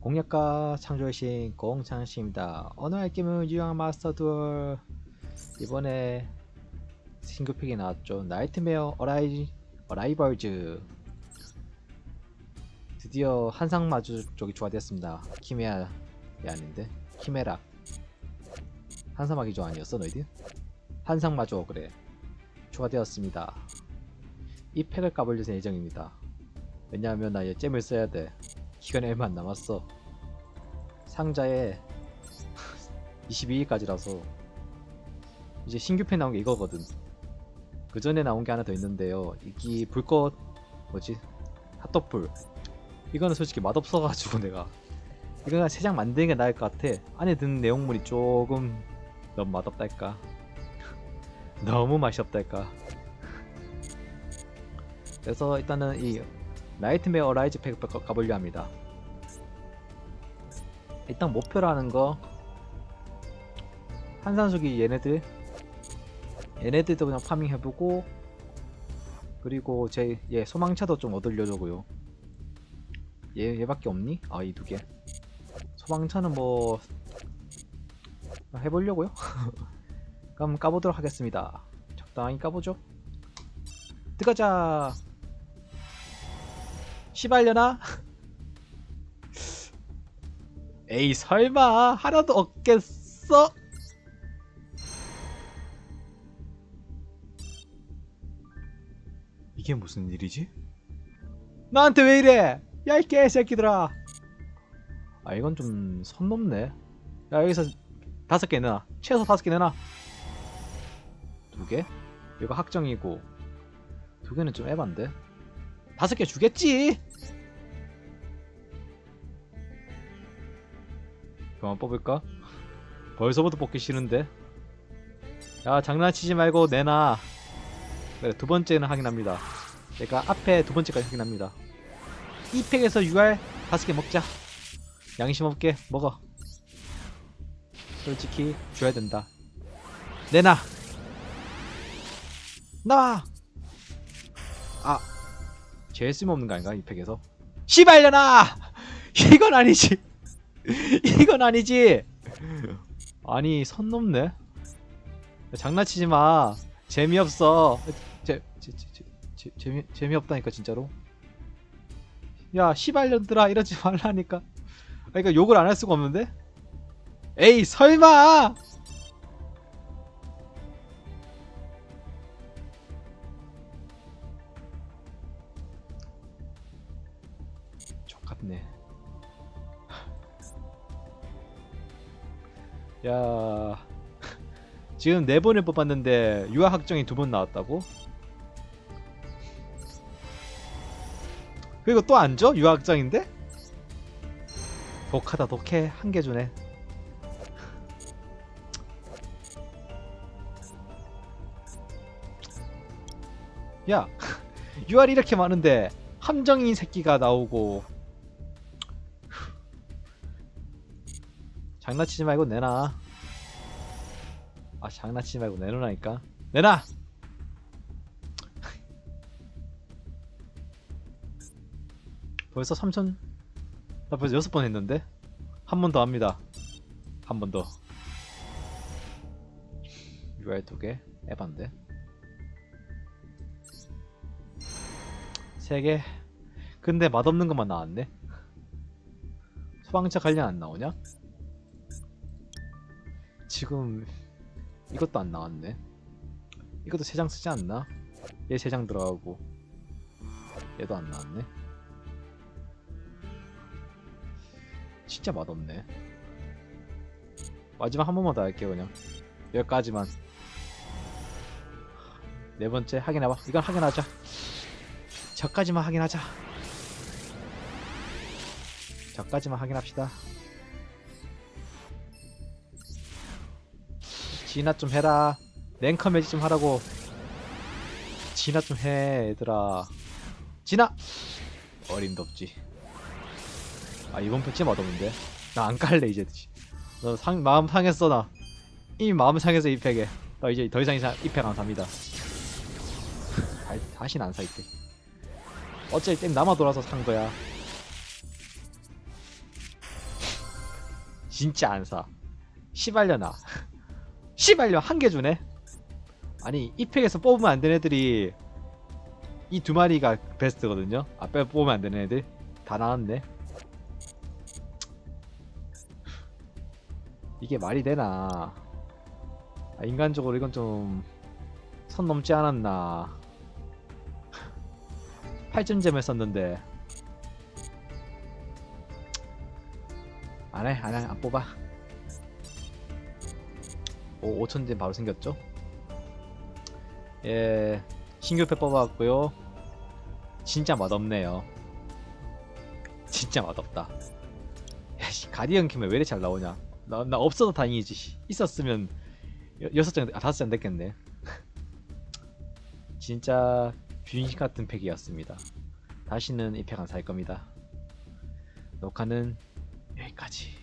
공략가 창조의 신 공창씨입니다. 오늘 할 게임은 유형 마스터 듀얼 이번에 신규 픽이 나왔죠. 나이트메어 어라이 어라이벌즈 드디어 한상 마주 쪽이 추가되었습니다. 키메아 이 아닌데 키메라 한상마기 조 아니었어 너희들? 한상 마주 그래 추가되었습니다. 이 팩을 까볼 예정입니다. 왜냐하면 나 이제 잼을 써야 돼. 기간이 얼마 안 남았어. 상자에 22일까지라서 이제 신규 펜 나온 게 이거거든. 그 전에 나온 게 하나 더 있는데요. 이기 불꽃 뭐지? 핫도풀. 이거는 솔직히 맛없어가지고 내가 이거 그냥 세장 만드는 게 나을 것 같아. 안에 든 내용물이 조금 너무 맛없달까. 너무 맛이 없달까. 그래서 일단은 이 나이트메어 라이즈 팩 가- 가보려 합니다. 일단 목표라는 거 한산수기 얘네들 얘네들도 그냥 파밍 해보고 그리고 제얘 소망차도 좀 얻으려고요. 얘 얘밖에 없니? 아 이 두 개. 소망차는 뭐 해보려고요. 그럼 까보도록 하겠습니다. 적당히 까보죠. 들어가자. 시발려나? 에이 설마 하나도 없겠어? 이게 무슨 일이지? 나한테 왜 이래? 야 이 개새끼들아 아 이건 좀 선 넘네 야 여기서 다섯 개 내놔 최소 다섯 개 내놔 두 개? 이거 확정이고 두 개는 좀 에반데 다섯 개 주겠지. 그만 뽑을까? 벌써부터 뽑기 싫은데. 야 장난치지 말고 내놔. 그래 두 번째는 확인합니다. 내가 앞에 두 번째까지 확인합니다. 이 팩에서 UR 다섯 개 먹자. 양심 없게 먹어. 솔직히 줘야 된다. 내놔. 나와. 아 제일 쓸모없는 거 아닌가 이 팩에서? 씨발려나 이건 아니지. 이건 아니지. 아니 선 넘네. 장난치지 마. 재미없어. 재, 재, 재, 재, 재, 재미, 재미없다니까 진짜로. 야 씨발년들아. 이러지 말라니까. 아 그러니까 욕을 안 할 수가 없는데? 에이 설마 족같네 야 지금 네 번을 뽑았는데 유아 확정이 두 번 나왔다고? 그리고 또 안 줘? 유아 확정인데? 독하다 독해 한 개 주네 야 유알이 이렇게 많은데 함정인 새끼가 나오고 장난치지 말고 내놔. 아 장난치지 말고 내놓으라니까. 내놔! 벌써 3천 나 벌써 여섯 번 했는데? 한 번 더 합니다. 한 번더. UR 두개 에반데. 세개. 근데 맛없는 것만 나왔네? 소방차 관련 안 나오냐? 지금 이것도 안 나왔네. 이것도 세 장 쓰지 않나? 얘 세 장 들어가고 얘도 안 나왔네. 진짜 맛없네. 마지막 한 번만 더 할게요 그냥. 여기까지만. 네 번째 확인해봐. 이건 확인하자. 저까지만 확인하자. 저까지만 확인합시다 진화 좀 해라. 랭커 매지 좀 하라고. 진화 좀 해 얘들아. 진화 어림도 없지. 아 이번 편 진짜 맛없는데? 나 안 깔래 이제. 너 상, 마음 상했어 나. 이미 마음 상해서 이 팩에. 나 이제 더 이상 이팩 안 삽니다. 다, 다시는 안사 이팩 어차피 게임 남아 돌아서 산 거야. 진짜 안사. 시발려나 시발려 한 개 주네. 아니 이 팩에서 뽑으면 안 되는 애들이 이 두 마리가 베스트거든요. 아빼 뽑으면 안 되는 애들. 다 나왔네. 이게 말이 되나? 아, 인간적으로 이건 좀 선 넘지 않았나? 8점점을 썼는데. 안해 안해 안 뽑아 오 5천점 바로 생겼죠? 예 신규패 뽑아왔고요. 진짜 맛없네요. 진짜 맛없다. 야씨 가디언 키면 왜 이렇게 잘 나오냐? 나, 나 없어도 다행이지 씨. 있었으면 여, 여섯 장, 아 다섯 장 됐겠네. 진짜 균식 같은 팩이었습니다. 다시는 이 팩 안 살 겁니다. 녹화는 여기까지